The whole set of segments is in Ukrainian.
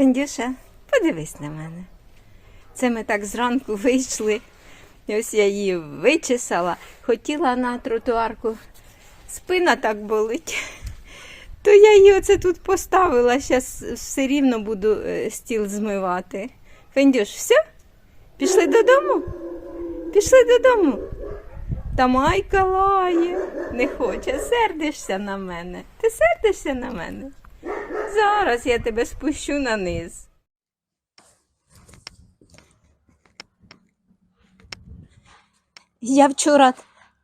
Фендюша, подивись на мене. Це ми так зранку вийшли. Ось я її вичесала, хотіла на тротуарку. Спина так болить. То я її оце тут поставила, зараз все рівно буду е, стіл змивати. Фендюш, все? Пішли додому? Пішли додому. Та майка лає, не хоче, сердишся на мене. Ти сердишся на мене? Зараз я тебе спущу на низ. Я вчора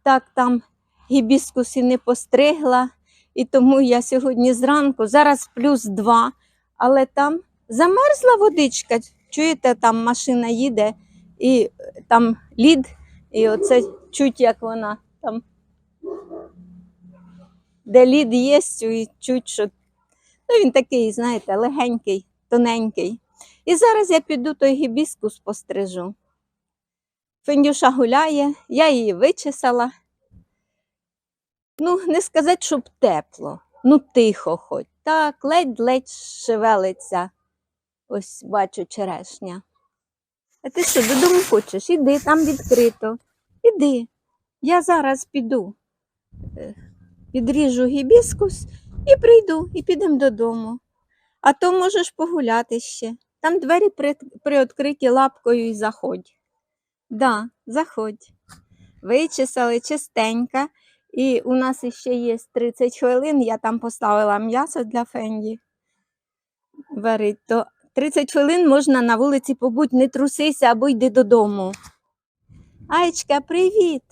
так там гібіскуси не постригла, і тому я сьогодні зранку, зараз плюс два, але там замерзла водичка. Чуєте, там машина їде, і там лід, і оце чуть, як вона там. Де лід є, і чуть, що Ну, він такий, знаєте, легенький, тоненький. І зараз я піду той гібіскус пострижу. Фендюша гуляє, я її вичесала. Ну, не сказати, щоб тепло, ну тихо хоч. Так, ледь-ледь шевелиться. Ось бачу черешня. А ти що, додому хочеш? Іди, там відкрито. Іди. Я зараз піду. Е, Підріжу гібіскус і прийду, і підемо додому. А то можеш погуляти ще. Там двері при, приоткриті лапкою і заходь. Да, заходь. Вичесали чистенько. І у нас ще є 30 хвилин. Я там поставила м'ясо для Фенді. Варить. То 30 хвилин можна на вулиці побудь, не трусися або йди додому. Айчка, привіт!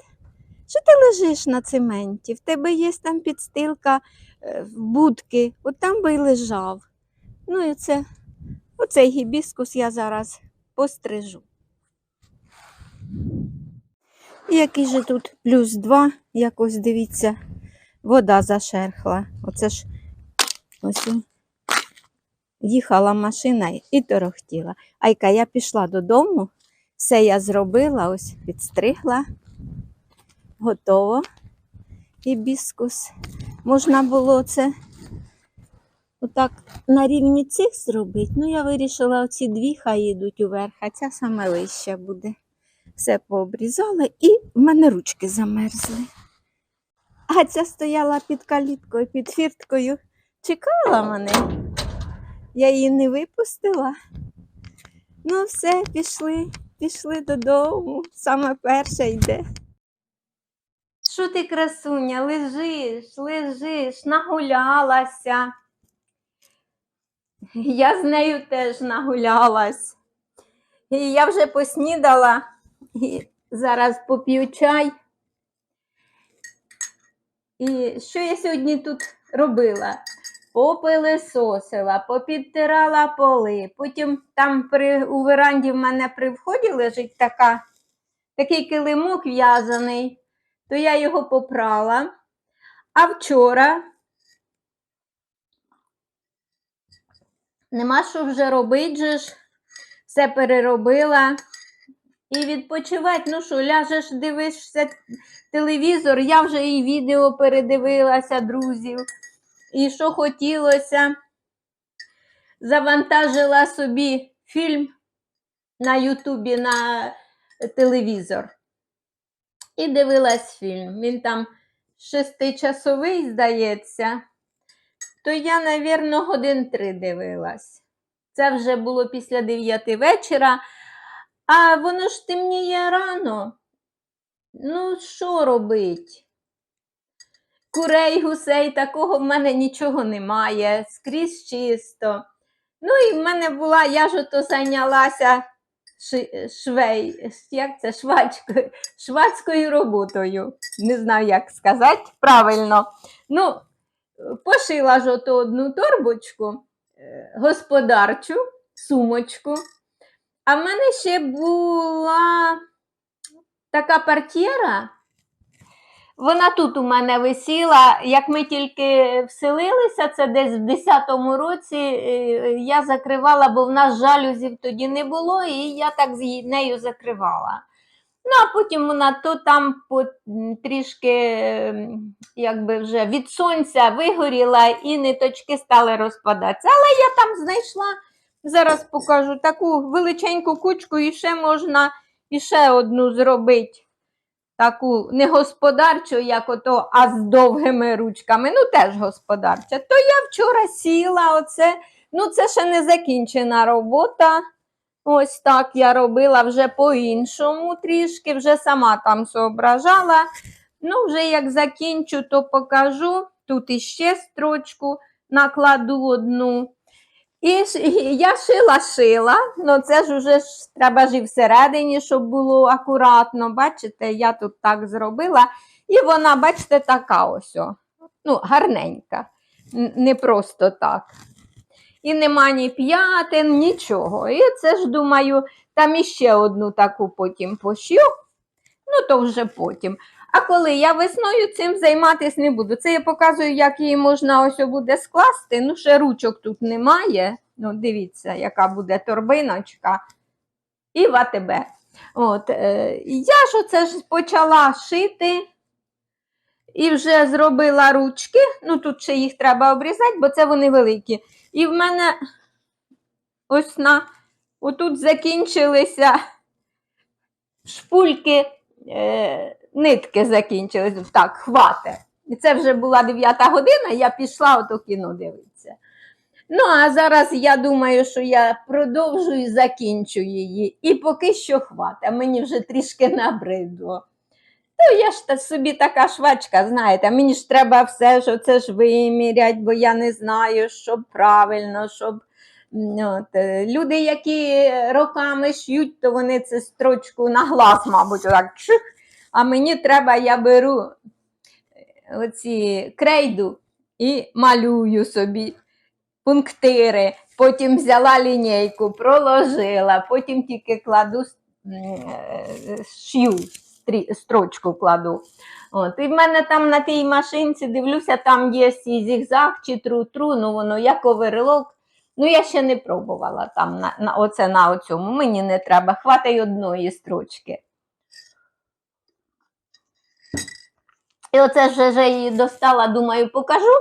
Що ти лежиш на цементі? В тебе є там підстилка в будки, от там би й лежав. Ну і це, оцей гібіскус я зараз пострижу. І який же тут плюс два, якось дивіться, вода зашерхла. Оце ж ось їхала машина і торохтіла. Айка, я пішла додому, все я зробила, ось підстригла готово. Гібіскус. Можна було це отак на рівні цих зробити. Ну, я вирішила, оці дві хай йдуть уверх, а ця саме вища буде. Все пообрізала і в мене ручки замерзли. А ця стояла під каліткою, під фірткою, чекала мене. Я її не випустила. Ну, все, пішли, пішли додому. Саме перша йде. Що ти, красуня, лежиш, лежиш, нагулялася. Я з нею теж нагулялась. І я вже поснідала і зараз поп'ю чай. І що я сьогодні тут робила? Попилисосила, попідтирала поли. Потім там при, у веранді в мене при вході лежить така, такий килимок в'язаний то я його попрала. А вчора нема що вже робити, же ж, все переробила. І відпочивати, ну що, ляжеш, дивишся телевізор, я вже і відео передивилася, друзів. І що хотілося, завантажила собі фільм на Ютубі на телевізор і дивилась фільм. Він там шестичасовий, здається, то я, навірно, годин три дивилась. Це вже було після дев'яти вечора, а воно ж темніє рано. Ну, що робить? Курей, гусей, такого в мене нічого немає, скрізь чисто. Ну і в мене була, я ж ото зайнялася швей, як це швачкою, швацькою роботою. Не знаю, як сказати правильно. Ну, пошила ж ото одну торбочку е, господарчу, сумочку. А в мене ще була така партєра. Вона тут у мене висіла. Як ми тільки вселилися, це десь в 10-му році, е, я закривала, бо в нас жалюзів тоді не було, і я так з нею закривала. Ну, а потім вона то там трішки якби вже від сонця вигоріла і ниточки стали розпадатися. Але я там знайшла Зараз покажу таку величеньку кучку, і ще можна і ще одну зробити. Таку не господарчу, як ото, а з довгими ручками. Ну, теж господарча. То я вчора сіла, оце, ну це ще не закінчена робота. Ось так я робила вже по-іншому трішки, вже сама там зображала. Ну, вже як закінчу, то покажу. Тут іще строчку накладу одну. І я шила-шила, ну це ж уже ж треба ж і всередині, щоб було акуратно. Бачите, я тут так зробила. І вона, бачите, така ось. Ну, гарненька. Не просто так. І нема ні п'ятин, нічого. І це ж думаю, там іще одну таку потім пошью. Ну, то вже потім. А коли я весною цим займатися не буду. Це я показую, як її можна ось буде скласти. Ну, ще ручок тут немає. Ну, дивіться, яка буде торбиночка. І в АТБ. От, е, я ж оце ж почала шити і вже зробила ручки. Ну, тут ще їх треба обрізати, бо це вони великі. І в мене ось на отут закінчилися шпульки, е, нитки закінчились. Так, хвате. І це вже була 9 година, я пішла ото кіно дивитися. Ну, а зараз я думаю, що я продовжу і закінчу її. І поки що хвата. Мені вже трішки набридло. То я ж та собі така швачка, знаєте, мені ж треба все ж оце ж вимірять, бо я не знаю, щоб правильно, щоб. От, е, люди, які роками ш'ють, то вони це строчку на глаз, мабуть, отак чих. А мені треба, я беру е, оці крейду і малюю собі пунктири. Потім взяла лінійку, проложила, потім тільки кладу е, шью, строчку кладу. От, і в мене там на тій машинці дивлюся, там є і зігзаг чи тру-тру, ну воно як оверлок. Ну, я ще не пробувала там на, на, оце на оцьому. Мені не треба, хватає одної строчки. І оце ж вже її достала, думаю, покажу.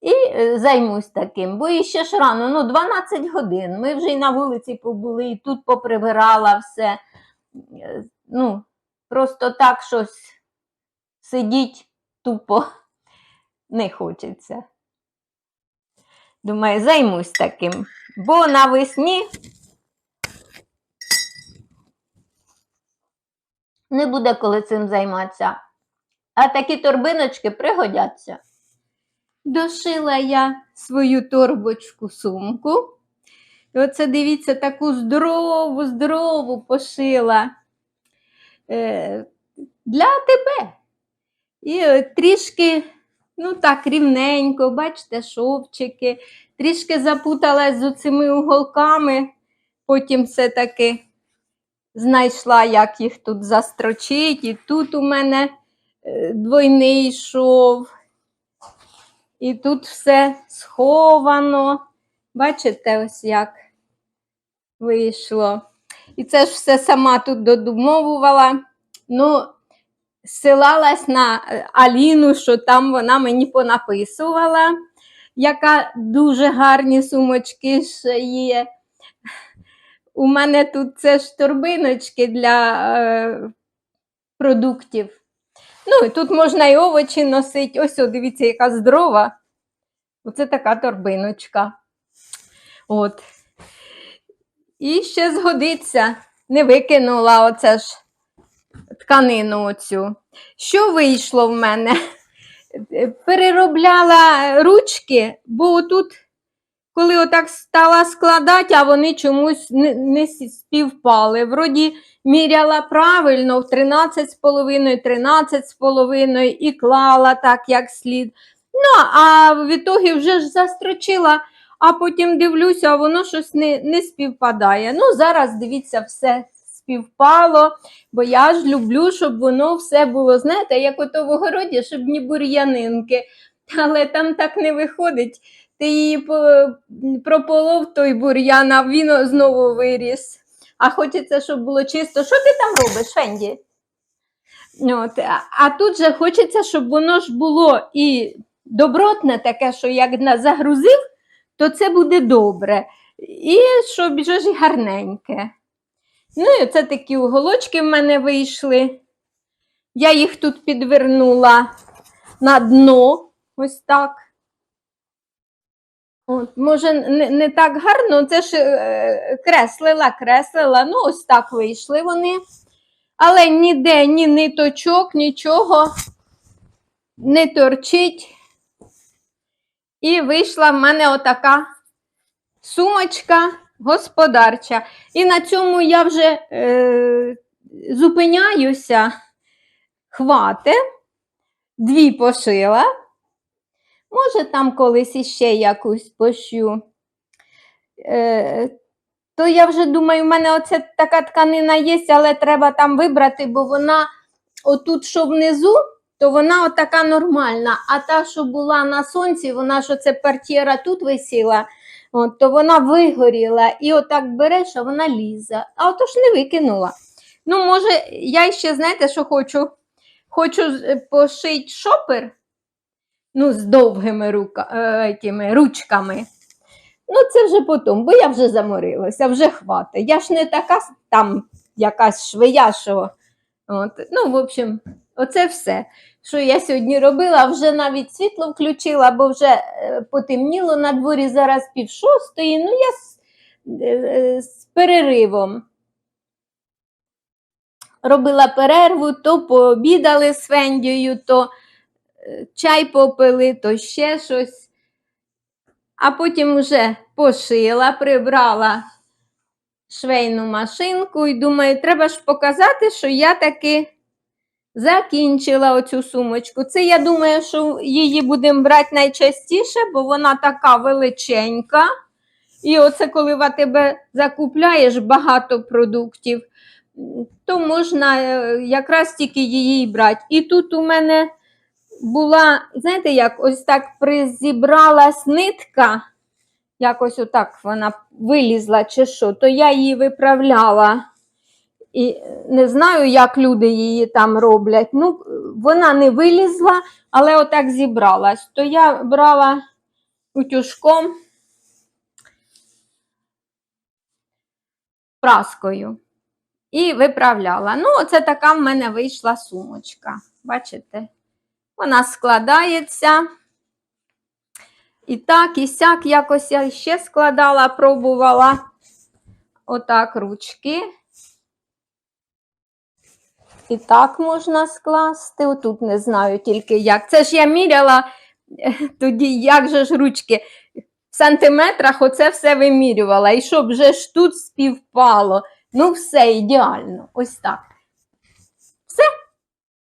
І е, займусь таким, бо і ще ж рано, ну 12 годин. Ми вже й на вулиці побули, і тут поприбирала все. Е, Ну, просто так щось сидіть тупо не хочеться. Думаю, займусь таким. Бо навесні не буде коли цим займатися. А такі торбиночки пригодяться. Дошила я свою торбочку сумку. Оце дивіться, таку здорову, здорову пошила е, для тебе. І е, трішки, ну так, рівненько, бачите, шовчики, трішки запуталась з цими уголками, потім все-таки знайшла, як їх тут застрочити. І тут у мене двойний шов. І тут все сховано. Бачите, ось як вийшло. І це ж все сама тут додумовувала. Ну, ссилалась на е, Аліну, що там вона мені понаписувала, яка дуже гарні сумочки ще є. У мене тут це ж торбиночки для е, продуктів. Ну, і тут можна і овочі носити. Ось, о, дивіться, яка здорова. Оце така торбиночка. От. І ще згодиться, не викинула оце ж тканину оцю. Що вийшло в мене? Переробляла ручки, бо тут, коли отак стала складати, а вони чомусь не, не співпали. Вроді міряла правильно в 13,5, 13,5 і клала так, як слід. Ну, а в ітогі вже ж застрочила, а потім дивлюся, а воно щось не, не співпадає. Ну, зараз дивіться, все співпало, бо я ж люблю, щоб воно все було, знаєте, як ото в огороді, щоб ні бур'янинки. Але там так не виходить. Ти її по- прополов той бур'ян, а він знову виріс. А хочеться, щоб було чисто. Що ти там робиш, Фенді? От, а, тут же хочеться, щоб воно ж було і добротне таке, що як загрузив, то це буде добре. І щоб ж гарненьке. Ну, і це такі уголочки в мене вийшли. Я їх тут підвернула на дно, ось так. От, може, не, не так гарно, це ж е, креслила, креслила, ну ось так вийшли вони. Але ніде ні ниточок, нічого не торчить. І вийшла в мене отака сумочка господарча. І на цьому я вже е, зупиняюся. Хвате. Дві пошила. Може, там колись іще якусь пошью. Е, то я вже думаю, в мене оце така тканина є, але треба там вибрати, бо вона отут, що внизу, то вона отака нормальна. А та, що була на сонці, вона ж оце партієра тут висіла, от, то вона вигоріла. І отак береш, а вона лізе. А ото ж не викинула. Ну, може, я ще, знаєте, що хочу? Хочу пошити шопер ну, з довгими рука, е, тими, ручками. Ну, це вже потім, бо я вже заморилася, вже хватить. Я ж не така там якась швея, що. От. Ну, в общем, оце все, що я сьогодні робила, вже навіть світло включила, бо вже е, потемніло на дворі зараз пів шостої. Ну, я з, е, з переривом. Робила перерву, то пообідали з Фендією, то чай попили, то ще щось. А потім вже пошила, прибрала швейну машинку і думаю, треба ж показати, що я таки закінчила оцю сумочку. Це я думаю, що її будемо брати найчастіше, бо вона така величенька. І оце коли в АТБ закупляєш багато продуктів, то можна е, якраз тільки її брати. І тут у мене була, знаєте, як ось так призібралась нитка, якось отак вона вилізла чи що, то я її виправляла. І не знаю, як люди її там роблять. Ну, вона не вилізла, але отак зібралась. То я брала утюжком праскою і виправляла. Ну, оце така в мене вийшла сумочка. Бачите? Вона складається. І так, і сяк, якось я ще складала, пробувала отак ручки. І так можна скласти. Отут не знаю тільки як. Це ж я міряла тоді, як же ж ручки. В сантиметрах оце все вимірювала. І щоб вже ж тут співпало. Ну, все ідеально. Ось так.